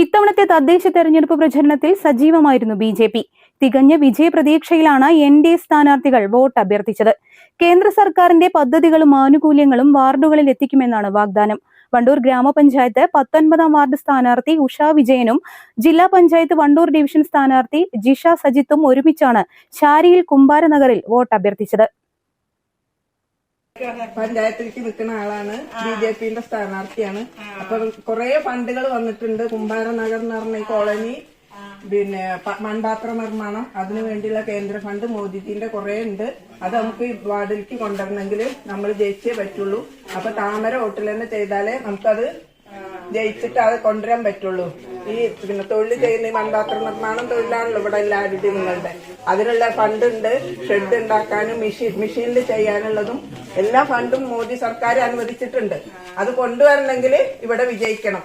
ഇത്തവണത്തെ തദ്ദേശ തെരഞ്ഞെടുപ്പ് പ്രചരണത്തിൽ സജീവമായിരുന്നു ബി ജെ പി. തികഞ്ഞ വിജയപ്രതീക്ഷയിലാണ് എൻ ഡി എ സ്ഥാനാർത്ഥികൾ വോട്ട് അഭ്യർത്ഥിച്ചത്. കേന്ദ്ര സർക്കാരിന്റെ പദ്ധതികളും ആനുകൂല്യങ്ങളും വാർഡുകളിൽ എത്തിക്കുമെന്നാണ് വാഗ്ദാനം. വണ്ടൂർ ഗ്രാമപഞ്ചായത്ത് പത്തൊൻപതാം വാർഡ് സ്ഥാനാർത്ഥി ഉഷ വിജയനും ജില്ലാ പഞ്ചായത്ത് വണ്ടൂർ ഡിവിഷൻ സ്ഥാനാർത്ഥി ജിഷ സജിത്തും ഒരുമിച്ചാണ് ശാരിയിൽ കുമ്പാരനഗറിൽ വോട്ട് അഭ്യർത്ഥിച്ചത്. പഞ്ചായത്തിലേക്ക് നിൽക്കുന്ന ആളാണ്. ബി ജെ പിന്റെ സ്ഥാനാർത്ഥിയാണ്. അപ്പൊ കുറെ ഫണ്ടുകൾ വന്നിട്ടുണ്ട്. കുമ്പാരനഗർ എന്ന് പറഞ്ഞ ഈ കോളനി പിന്നെ മൺപാത്ര നിർമ്മാണം അതിനു വേണ്ടിയുള്ള കേന്ദ്ര ഫണ്ട് മോദിജിന്റെ കുറെ ഉണ്ട്. അത് നമുക്ക് ഈ വാർഡിലേക്ക് കൊണ്ടുവരണമെങ്കിൽ നമ്മൾ ജയിച്ചേ പറ്റുള്ളൂ. അപ്പൊ താമര ഹോട്ടൽ തന്നെ ചെയ്താലേ നമുക്കത് ജയിച്ചിട്ട് അത് കൊണ്ടുവരാൻ പറ്റുള്ളൂ. ഈ പിന്നെ തൊഴിൽ ചെയ്യുന്ന ഈ മൺപാത്ര നിർമ്മാണം തൊഴിലാണല്ലോ ഇവിടെ എല്ലാവരുടെയും നിങ്ങളുടെ. അതിനുള്ള ഫണ്ട് ഉണ്ട് ഷെഡ് ഉണ്ടാക്കാനും മെഷീൻ മെഷീനിൽ ചെയ്യാനുള്ളതും എല്ലാ ഫണ്ടും മോദി സർക്കാർ അനുവദിച്ചിട്ടുണ്ട്. അത് കൊണ്ടുവരണമെങ്കിൽ ഇവിടെ വിജയിക്കണം.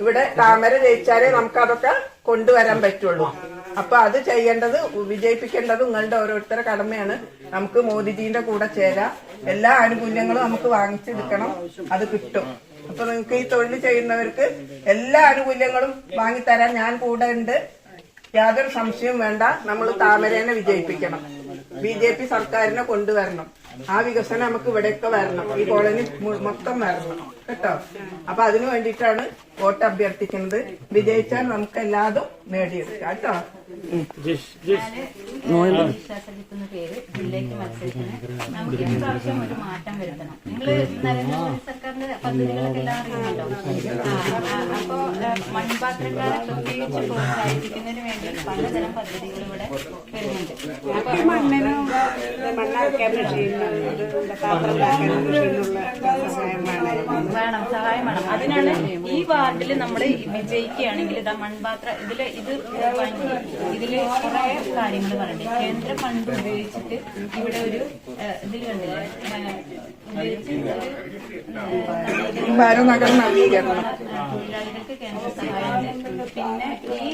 ഇവിടെ താമര ജയിച്ചാലേ നമുക്കതൊക്കെ കൊണ്ടുവരാൻ പറ്റുള്ളൂ. അപ്പൊ അത് ചെയ്യേണ്ടത് വിജയിപ്പിക്കേണ്ടത് നിങ്ങളുടെ ഓരോരുത്തരുടെ കടമയാണ്. നമുക്ക് മോദിജിന്റെ കൂടെ ചേരാം. എല്ലാ ആനുകൂല്യങ്ങളും നമുക്ക് വാങ്ങിച്ചെടുക്കണം. അത് കിട്ടും. അപ്പൊ നിങ്ങൾക്ക് ഈ തൊഴിൽ ചെയ്യുന്നവർക്ക് എല്ലാ ആനുകൂല്യങ്ങളും വാങ്ങിത്തരാൻ ഞാൻ കൂടെ ഉണ്ട്. യാതൊരു സംശയവും വേണ്ട. നമ്മൾ താമരേനെ വിജയിപ്പിക്കണം. ബി ജെ പി സർക്കാരിനെ കൊണ്ടുവരണം. ആ വികസനം നമുക്ക് ഇവിടെയൊക്കെ വരണം. ഈ കോളനി മൊത്തം വരണം. കേട്ടോ? അപ്പൊ അതിനു വേണ്ടിയിട്ടാണ് വോട്ട് അഭ്യർത്ഥിക്കുന്നത്. വിജയിച്ചാൽ നമുക്ക് എല്ലാതും നേടിയെടുക്കാം. കേട്ടോ? ഉം. വിശ്വാസജിത്തുന്ന പേര് ജില്ലയ്ക്ക് മത്സരിക്കുന്നത് നമുക്ക് ഇപ്രാവശ്യം ഒരു മാറ്റം വരുത്തണം. നിങ്ങൾ നരേന്ദ്രമോദി സർക്കാരിന്റെ പദ്ധതികളൊക്കെ എല്ലാം ആ, അപ്പോ മൺപാത്രക്കാരെ പ്രത്യേകിച്ച് പ്രോത്സാഹിപ്പിക്കുന്നതിന് വേണ്ടി പലതരം പദ്ധതികൾ ഇവിടെ വരുന്നുണ്ട്. വേണം സഹായം വേണം. അതിനാണ് ഈ വാർഡിൽ നമ്മൾ വിജയിക്കുകയാണെങ്കിൽ ഇതാ മൺപാത്ര ഇതിൽ ഇത് വാങ്ങി കുറേ കാര്യങ്ങൾ പറഞ്ഞു കേന്ദ്ര ഫണ്ട് ഉപയോഗിച്ചിട്ട് ഇവിടെ ഒരു ഇതിൽ കണ്ടില്ലേ? തൊഴിലാളികൾക്ക് കേന്ദ്ര സഹായം പിന്നെ ഈ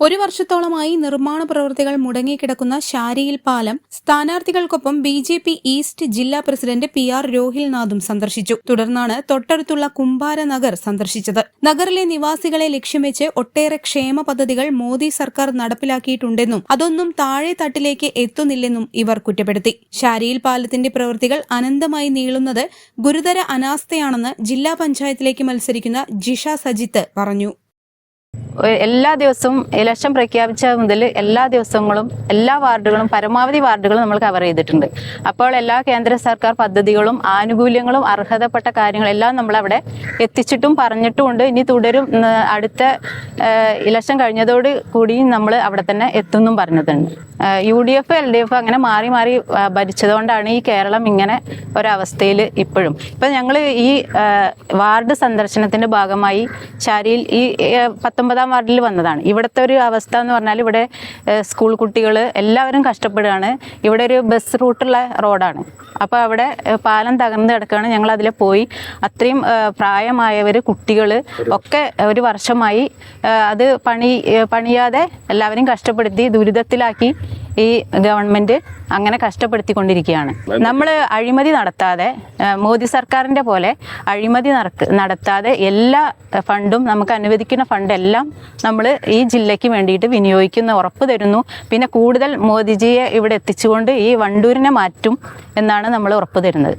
ഒരു വർഷത്തോളമായി നിർമ്മാണ പ്രവൃത്തികൾ മുടങ്ങിക്കിടക്കുന്ന ശാരിയിൽ പാലം സ്ഥാനാർത്ഥികൾക്കൊപ്പം ബി ജെ പി ഈസ്റ്റ് ജില്ലാ പ്രസിഡന്റ് പി ആർ രോഹിൽനാഥും സന്ദർശിച്ചു. തുടർന്നാണ് തൊട്ടടുത്തുള്ള കുംഭാര നഗർ സന്ദർശിച്ചത്. നഗറിലെ നിവാസികളെ ലക്ഷ്യം വെച്ച് ഒട്ടേറെ ക്ഷേമ പദ്ധതികൾ മോദി സർക്കാർ നടപ്പിലാക്കിയിട്ടുണ്ടെന്നും അതൊന്നും താഴെ തട്ടിലേക്ക് എത്തുന്നില്ലെന്നും ഇവർ കുറ്റപ്പെടുത്തി. ശാരിയിൽ പാലത്തിന്റെ പ്രവൃത്തികൾ അനന്തമായി നീളുന്നത് ഗുരുതര അനാസ്ഥയാണെന്ന് ജില്ലാ പഞ്ചായത്തിലേക്ക് മത്സരിക്കുന്ന ജിഷ സജിത്ത് പറഞ്ഞു. എല്ലാ ദിവസവും ഇലക്ഷൻ പ്രഖ്യാപിച്ച മുതൽ എല്ലാ ദിവസങ്ങളും എല്ലാ വാർഡുകളും പരമാവധി വാർഡുകളും നമ്മൾ കവർ ചെയ്തിട്ടുണ്ട്. അപ്പോൾ എല്ലാ കേന്ദ്ര സർക്കാർ പദ്ധതികളും ആനുകൂല്യങ്ങളും അർഹതപ്പെട്ട കാര്യങ്ങളെല്ലാം നമ്മൾ അവിടെ എത്തിച്ചിട്ടും പറഞ്ഞിട്ടുമുണ്ട് ഇനി തുടരും. അടുത്ത ഇലക്ഷൻ കഴിഞ്ഞതോട് കൂടി നമ്മൾ അവിടെ തന്നെ എത്തുന്നും പറഞ്ഞിട്ടുണ്ട്. U D F L D F അങ്ങനെ മാറി മാറി ഭരിച്ചതുകൊണ്ടാണ് ഈ കേരളം ഇങ്ങനെ ഒരവസ്ഥയിൽ ഇപ്പോഴും. ഇപ്പം ഞങ്ങൾ ഈ വാർഡ് സന്ദർശനത്തിന്റെ ഭാഗമായി ശാരിയിൽ ഈ ആ, പത്തൊമ്പതാം വാർഡിൽ വന്നതാണ്. ഇവിടുത്തെ ഒരു അവസ്ഥ എന്ന് പറഞ്ഞാൽ ഇവിടെ സ്കൂൾ കുട്ടികൾ എല്ലാവരും കഷ്ടപ്പെടുകയാണ്. ഇവിടെ ഒരു ബസ് റൂട്ടുള്ള റോഡാണ്. അപ്പോൾ അവിടെ പാലം തകർന്ന് കിടക്കുകയാണ്. ഞങ്ങൾ അതിൽ പോയി. അത്രയും പ്രായമായവർ കുട്ടികൾ ഒക്കെ ഒരു വർഷമായി അത് പണി പണിയാതെ എല്ലാവരും കഷ്ടപ്പെടുത്തി ദുരിതത്തിലാക്കി ഈ ഗവൺമെന്റ് അങ്ങനെ കഷ്ടപ്പെടുത്തിക്കൊണ്ടിരിക്കുകയാണ്. നമ്മൾ അഴിമതി നടത്താതെ മോദി സർക്കാരിന്റെ പോലെ അഴിമതി നടക്ക- നടത്താതെ എല്ലാ ഫണ്ടും നമുക്ക് അനുവദിക്കുന്ന ഫണ്ടെല്ലാം നമ്മൾ ഈ ജില്ലയ്ക്ക് വേണ്ടിയിട്ട് വിനിയോഗിക്കുന്ന ഉറപ്പ് തരുന്നു. പിന്നെ കൂടുതൽ മോദിജിയെ ഇവിടെ എത്തിച്ചുകൊണ്ട് ഈ വണ്ടൂരിനെ മാറ്റും എന്നാണ് നമ്മൾ ഉറപ്പ് തരുന്നത്.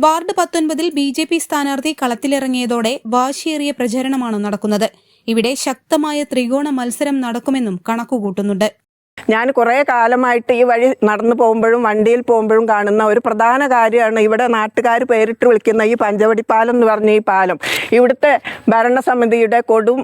വാർഡ് പത്തൊൻപതിൽ ബി ജെ പി സ്ഥാനാർത്ഥി കളത്തിലിറങ്ങിയതോടെ വാശിയേറിയ പ്രചരണമാണ് നടക്കുന്നത്. ഇവിടെ ശക്തമായ ത്രികോണ മത്സരം നടക്കുമെന്നും കണക്കുകൂട്ടുന്നുണ്ട്. ഞാൻ കുറേ കാലമായിട്ട് ഈ വഴി നടന്നു പോകുമ്പോഴും വണ്ടിയിൽ പോകുമ്പോഴും കാണുന്ന ഒരു പ്രധാന കാര്യമാണ് ഇവിടെ നാട്ടുകാർ പേരിട്ട് വിളിക്കുന്ന ഈ പഞ്ചവടി പാലം എന്ന് പറഞ്ഞ ഈ പാലം. ഇവിടുത്തെ ഭരണസമിതിയുടെ കൊടും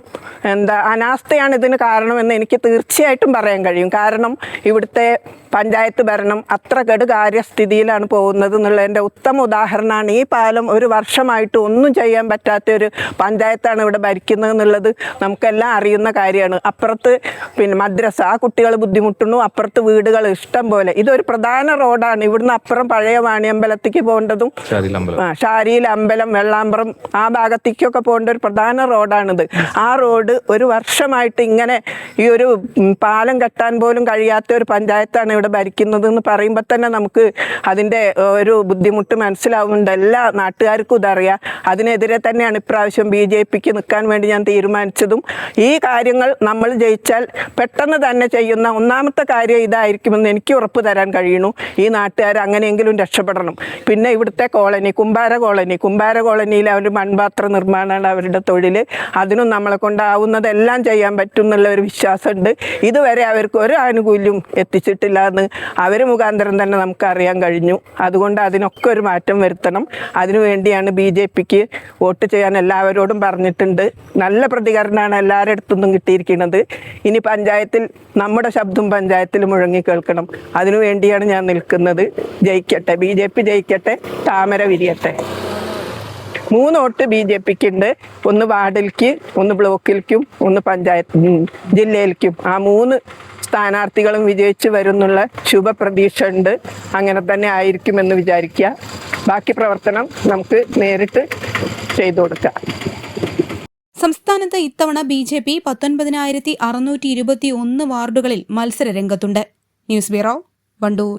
എന്താ അനാസ്ഥയാണ് ഇതിന് കാരണമെന്ന് എനിക്ക് തീർച്ചയായിട്ടും പറയാൻ കഴിയും. കാരണം ഇവിടുത്തെ പഞ്ചായത്ത് ഭരണം അത്ര കെടുകാര്യസ്ഥിതിയിലാണ് പോകുന്നത് എന്നുള്ളതിന്റെ ഉത്തമ ഉദാഹരണമാണ് ഈ പാലം ഒരു വർഷമായിട്ട് ഒന്നും ചെയ്യാൻ പറ്റാത്ത ഒരു പഞ്ചായത്താണ് ഇവിടെ ഭരിക്കുന്നത് എന്നുള്ളത് നമുക്കെല്ലാം അറിയുന്ന കാര്യമാണ്. അപ്പുറത്ത് പിന്നെ മദ്രസ ആ കുട്ടികൾ ബുദ്ധിമുട്ടുന്നു. അപ്പുറത്ത് വീടുകൾ ഇഷ്ടം പോലെ. ഇതൊരു പ്രധാന റോഡാണ്. ഇവിടുന്ന് അപ്പുറം പഴയ വാണിയമ്പലത്തേക്ക് പോകേണ്ടതും ആ ഷാരിയിൽ അമ്പലം വെള്ളാമ്പ്രം ആ ഭാഗത്തേക്കൊക്കെ പോകേണ്ട ഒരു പ്രധാന റോഡാണിത്. ആ റോഡ് ഒരു വർഷമായിട്ട് ഇങ്ങനെ ഈ ഒരു പാലം കെട്ടാൻ പോലും കഴിയാത്ത ഒരു പഞ്ചായത്താണ് ഇവിടെ ഭരിക്കുന്നത് എന്ന് പറയുമ്പോൾ തന്നെ നമുക്ക് അതിന്റെ ഒരു ബുദ്ധിമുട്ട് മനസ്സിലാവുന്നുണ്ട്. എല്ലാ നാട്ടുകാർക്കും ഇതറിയാം. അതിനെതിരെ തന്നെയാണ് ഇപ്രാവശ്യം ബി ജെ പിക്ക് നിൽക്കാൻ വേണ്ടി ഞാൻ തീരുമാനിച്ചതും. ഈ കാര്യങ്ങൾ നമ്മൾ ജയിച്ചാൽ പെട്ടെന്ന് തന്നെ ചെയ്യുന്ന ഒന്നാമത്തെ കാര്യം ഇതായിരിക്കുമെന്ന് എനിക്ക് ഉറപ്പ് തരാൻ കഴിയുന്നു. ഈ നാട്ടുകാർ അങ്ങനെയെങ്കിലും രക്ഷപ്പെടണം. പിന്നെ ഇവിടുത്തെ കോളനി കുമ്പാര കോളനി. കുമ്പാര കോളനിയിൽ അവർ മൺപാത്ര നിർമ്മാണമാണ് അവരുടെ തൊഴിൽ അതിനും നമ്മളെ കൊണ്ടാവുന്നതെല്ലാം ചെയ്യാൻ പറ്റും എന്നുള്ള ഒരു വിശ്വാസമുണ്ട്. ഇതുവരെ അവർക്ക് ഒരു ആനുകൂല്യം എത്തിച്ചിട്ടില്ല എന്ന് അവർ മുഖാന്തരം തന്നെ നമുക്ക് അറിയാൻ കഴിഞ്ഞു. അതുകൊണ്ട് അതിനൊക്കെ ഒരു മാറ്റം വരുത്തണം. അതിനുവേണ്ടിയാണ് ബി ജെ പിക്ക് വോട്ട് ചെയ്യാൻ എല്ലാവരോടും പറഞ്ഞിട്ടുണ്ട്. നല്ല പ്രതികരണമാണ് എല്ലാവരുടെ അടുത്തുനിന്നും കിട്ടിയിരിക്കുന്നത്. ഇനി പഞ്ചായത്തിൽ നമ്മുടെ ശബ്ദം പഞ്ചായത്തിൽ മുഴങ്ങി കേൾക്കണം. അതിനുവേണ്ടിയാണ് ഞാൻ നിൽക്കുന്നത്. ജയിക്കട്ടെ. ബി ജയിക്കട്ടെ. താമര വിരിയട്ടെ. മൂന്ന് വോട്ട് ബി ജെ പിക്ക് ഉണ്ട് ഒന്ന് വാർഡിൽക്ക് ഒന്ന് ബ്ലോക്കിലേക്കും ഒന്ന് പഞ്ചായത്ത് ജില്ലയിലേക്കും ആ മൂന്ന് സ്ഥാനാർത്ഥികളും വിജയിച്ചു വരുന്നുള്ള ശുഭപ്രതീക്ഷ ഉണ്ട് അങ്ങനെ തന്നെ ആയിരിക്കുമെന്ന് വിചാരിക്കുക. ബാക്കി പ്രവർത്തനം നമുക്ക് നേരിട്ട് ചെയ്തു കൊടുക്കാം. സംസ്ഥാനത്ത് ഇത്തവണ ബി ജെ പി പത്തൊൻപതിനായിരത്തി അറുന്നൂറ്റി ഇരുപത്തി ഒന്ന് വാർഡുകളിൽ മത്സര രംഗത്തുണ്ട് ന്യൂസ് ബ്യൂറോ വണ്ടൂർ.